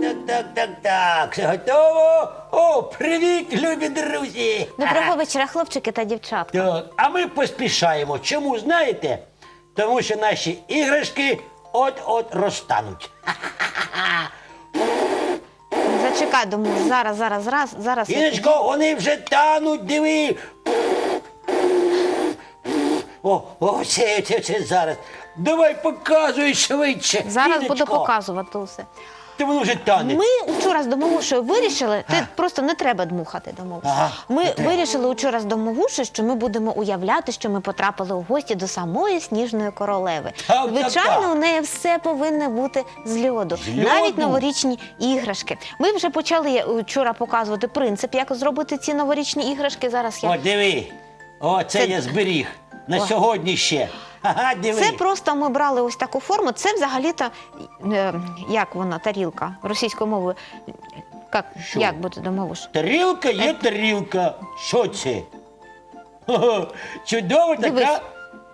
Так, так, так, так, все готово. О, привіт, любі друзі! Доброго вечора, хлопчики та дівчатка. Так, а ми поспішаємо. Чому знаєте? Тому що наші іграшки от-от розтануть. Зачекай, думаю, зараз, зараз, зараз, зараз. Іночко, вони вже тануть, диви. О, о, це, це, це зараз. Давай показуй швидше. Зараз буду Іночко. показувати усе. Та воно вже тане. Ми вчора з домовушею вирішили, ти просто не треба дмухати домовушу. Ага, Ми вирішили вчора з домовушею, що ми будемо уявляти, що ми потрапили у гості до самої сніжної королеви. Так, Звичайно, так. у неї все повинно бути з льоду, З льоду? навіть новорічні іграшки. Ми вже почали е, вчора показувати принцип, як зробити ці новорічні іграшки. Зараз я О, диви. О, це, Це- я зберіг. На О. сьогодні ще. Ага, диви. Це просто ми брали ось таку форму. Це взагалі-то е, як вона, тарілка російською мовою. Як, Що? як буде домовиш? Тарілка є тарілка. Що це? Хо-хо, Чудова Дивись. така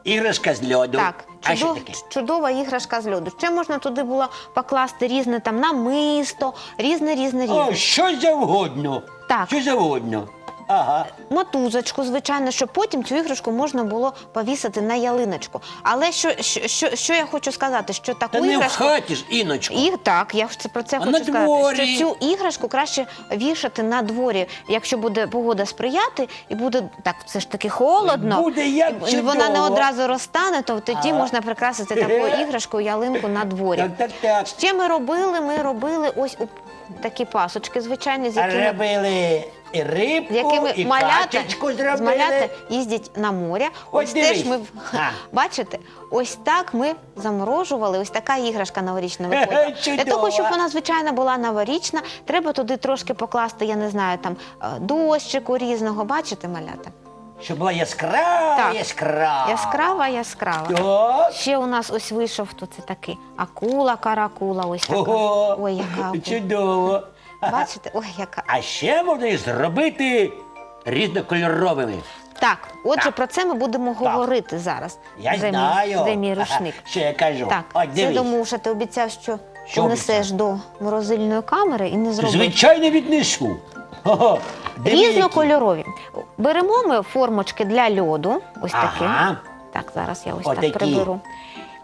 іграшка з льоду. Так, а що чудо- таке? чудова іграшка з льоду. Ще можна туди було покласти різне там намисто, різне, різне, різне. О, що завгодно. Так. Що завгодно. Ага. Мотузочку, звичайно, щоб потім цю іграшку можна було повісити на ялиночку. Але що, що, що, що я хочу сказати, що таку Та не в іграшку. хаті ж, іночко. І так, я ж це про це А хочу на сказати. дворі? Що цю іграшку краще вішати на дворі, якщо буде погода сприяти, і буде так, все ж таки холодно. Буде як і вона не чудово. одразу розтане, то тоді Ага. можна прикрасити такою іграшкою ялинку на дворі. Так, так, так. Ще ми робили, ми робили ось у такі пасочки, звичайно, з якими, Робили і рибку, з якими і малята, качечку з зробили. малята їздять на море. Ось Ось дивись. теж ми А. бачите, ось так ми заморожували. Ось така іграшка новорічна виходила. Для чудово. того, щоб вона звичайно була новорічна, треба туди трошки покласти, я не знаю, там е, дощику різного. Бачите, малята? Щоб була яскрава, Так. яскрава. Яскрава, яскрава. Так. Ще у нас ось вийшов тут це такий акула, каракула. Ось така. Ого, Ой, яка акула. чудово. Бачите? Ой, яка. А ще можна їх зробити різнокольоровими. Так, отже, Так. про це ми будемо говорити зараз. Я де знаю. Мій, де мій рушник. Ага, Що я кажу? Так, От це дивись. Домуша, ти обіцяв, що, Що понесеш до морозильної камери і не зробив. Звичайно віднесу. Ого, диви, які. Різнокольорові. Беремо ми формочки для льоду, ось такі. Ага. Так, зараз я ось Отакі. так приберу.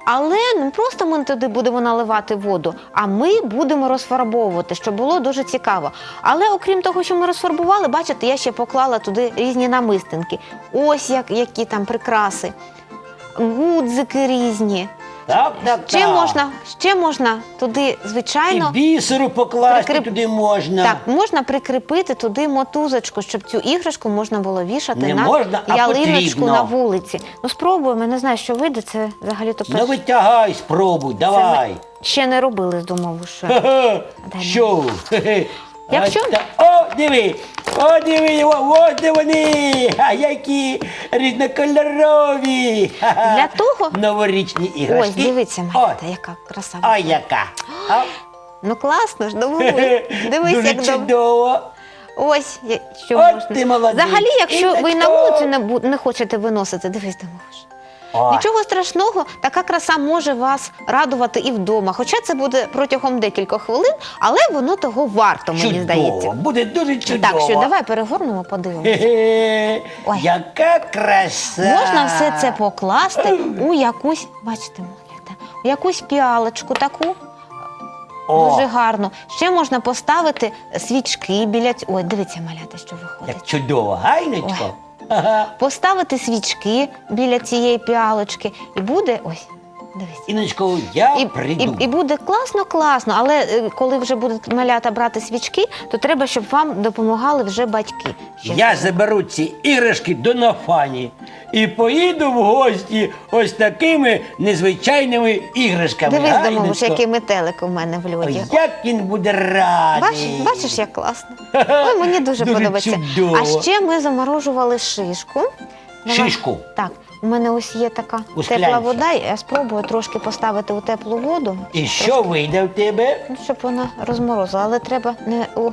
Але не просто ми туди будемо наливати воду, а ми будемо розфарбовувати, щоб було дуже цікаво. Але окрім того, що ми розфарбували, бачите, я ще поклала туди різні намистинки. Ось як, які там прикраси, гудзики різні. Так, так, Ще так. можна, ще можна туди, звичайно, І бісеру покласти прикріп- туди можна. так, можна прикріпити туди мотузочку, щоб цю іграшку можна було вішати Не на можна, а ялиночку потрібно. на вулиці. Ну спробуємо, не знаю, що вийде. Це взагалі-то Ну перше. витягай, спробуй, давай. ще не робили з домовушою. Ха-ха, Що? Хе-хе. Якщо- А та- О, диви! О, диви! о, Ось де вони! А які різнокольорові! Ха-ха. Для того- Новорічні іграшки. Ось, дивіться, О, яка краса. Ой, яка! А, Ну класно ж, домовуй. Дивись, Дуже як чудово. Ось я- що От можна. ти молодець. Взагалі, якщо ви на вулицю не, бу- не хочете виносити, дивись, домовиш. О, Нічого страшного, така краса може вас радувати і вдома. Хоча це буде протягом декількох хвилин, але воно того варто, мені чудово. здається. Буде дуже чудово. Так, що давай перегорнемо, подивимося. Ой. Яка краса! Можна все це покласти у якусь, бачите, у якусь піалочку таку. О, Дуже гарно. Ще можна поставити свічки біля цього. Ой, дивіться, малята, що виходить. як чудово, гайночко. Ой. Поставити свічки біля цієї піалочки, і буде ось. Дивись. Іночко, я І, і, прийду. і буде класно, класно. Але е, коли вже будуть малята брати свічки, то треба, щоб вам допомагали вже батьки. Ще Я заберу ці іграшки до Нафані і поїду в гості ось такими незвичайними іграшками. Дивись, домовиш, який метелик у мене в Ой, льоді. як він буде радий. Бачиш, бачиш, як класно. Ой, мені дуже, Дуже подобається. чудово. А ще ми заморожували шишку. Давай. Шишку? Так. У мене ось є така У тепла склянці. вода, я спробую трошки поставити у теплу воду, І що вийде в тебе? ну, щоб вона розморозила. Але треба не у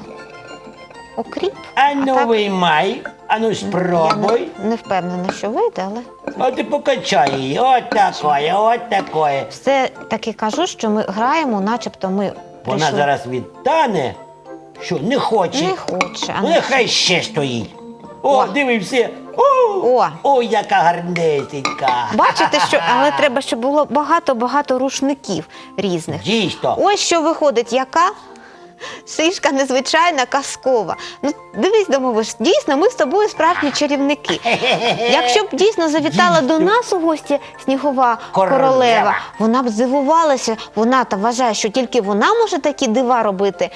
окріп. А ну так- виймай, а ну Я спробуй. не, не впевнена, що вийде, але А ти покачай її. От такое, от такое. все таки кажу, що ми граємо, начебто ми Вона прийшли. зараз відтане. Що, не хоче? не хоче. А Ну, не нехай ще стоїть. О, О. диви все. О, О. Ой, яка гарнесенька. Бачите, що але треба, щоб було багато-багато рушників різних. Дійсно. Ось що виходить, яка шишка незвичайна, казкова. Ну, дивись, домовиш, дійсно, ми з тобою справжні чарівники. Якщо б дійсно завітала до нас у гості снігова Королева. королева, вона б здивувалася, вона та вважає, що тільки вона може такі дива робити.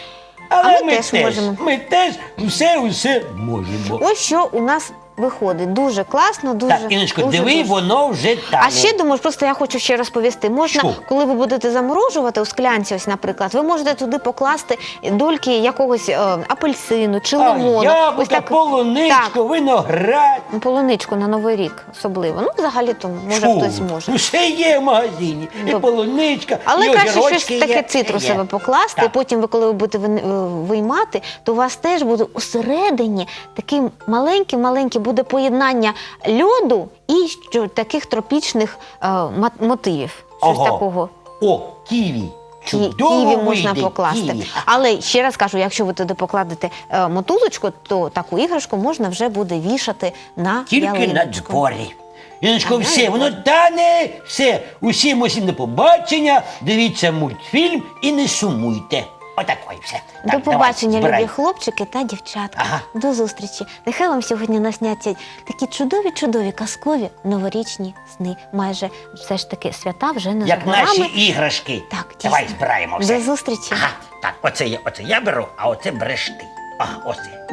Але а ми, ми теж теж, можемо. ми теж все усе можемо. Ось що у нас виходить. Дуже класно, дуже. так, Іночко, дуже, диви, дуже. воно вже тане. А ще думаю, просто я хочу ще розповісти. Можна, Що? коли ви будете заморожувати у склянці, ось, наприклад, ви можете туди покласти дольки якогось е, апельсину чи А, лимону. яблука, полуничку, Так. виноград. Ну, Полуничку на новий рік особливо. Ну, взагалі то може Фу, хтось може. Ну, все є в магазині. І Добре. полуничка, Але і краще щось огірочки таке є. цитрусове Є. покласти, Так. і потім ви, коли ви будете вин- е, виймати, то у вас теж буде усередині такий маленький-маленький буде поєднання льоду і таких тропічних е, мотивів. Щось Ого. такого. О, ківі. Чудово Ківі можна вийде, покласти. ківі. Але ще раз кажу, якщо ви туди покладете е, мотузочку, то таку іграшку можна вже буде вішати на Тільки на ялиночку. дворі. Іночко, Ага, все, воно тане, все. Усім усім до побачення, дивіться мультфільм і не сумуйте. Отакої все. До Так, побачення, давай, збирай. любі хлопчики та дівчатка. Ага. До зустрічі. Нехай вам сьогодні насняться такі чудові, чудові казкові новорічні сни. Майже все ж таки свята вже не Як за горами. наші іграшки. Так, Давай збираємо все. До зустрічі. Ага, так, оце я, оце я беру, а оце береш ти. Ага, оце.